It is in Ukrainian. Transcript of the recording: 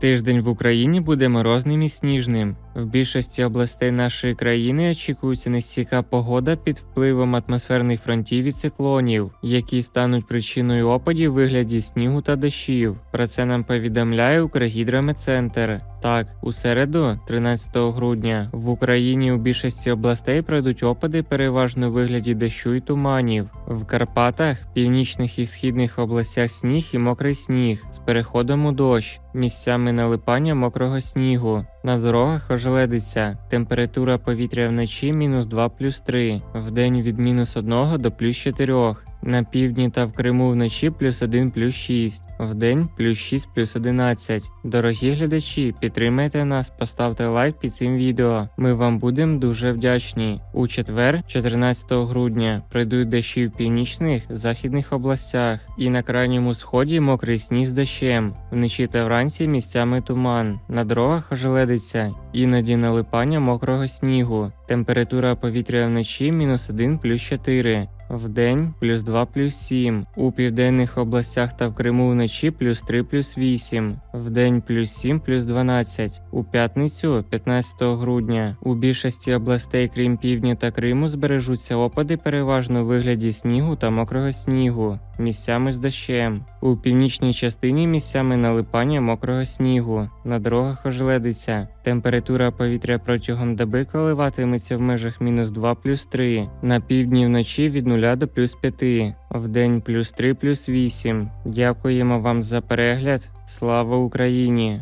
Тиждень в Україні буде морозним і сніжним. В більшості областей нашої країни очікується нестійка погода під впливом атмосферних фронтів і циклонів, які стануть причиною опадів вигляді снігу та дощів. Про це нам повідомляє Укргідрометцентр. Так, у середу, 13 грудня, в Україні у більшості областей пройдуть опади переважно у вигляді дощу і туманів. В Карпатах, північних і східних областях сніг і мокрий сніг з переходом у дощ, місцями налипання мокрого снігу. На дорогах ожеледиться. Температура повітря вночі мінус 2 плюс 3, вдень від мінус 1 до плюс 4. На півдні та в Криму вночі плюс 1 плюс 6, вдень плюс 6 плюс 11. Дорогі глядачі, підтримайте нас, поставте лайк під цим відео. Ми вам будемо дуже вдячні. У четвер, 14 грудня, пройдуть дощі в північних західних областях і на крайньому сході мокрий сніг з дощем. Вночі та вранці місцями туман. На дорогах ожеледиться, іноді налипання мокрого снігу. Температура повітря вночі мінус 1 плюс 4. Вдень плюс 2 плюс 7. У південних областях та в Криму вночі плюс 3 плюс 8. Вдень плюс 7 плюс 12. У п'ятницю, 15 грудня, у більшості областей, крім півдня та Криму, збережуться опади переважно у вигляді снігу та мокрого снігу, місцями з дощем. У північній частині місцями налипання мокрого снігу. На дорогах ожеледиться. Температура повітря протягом доби коливатиметься в межах мінус 2 плюс 3. На півдні вночі від 0 до плюс 5. Вдень плюс 3 плюс 8. Дякуємо вам за перегляд. Слава Україні!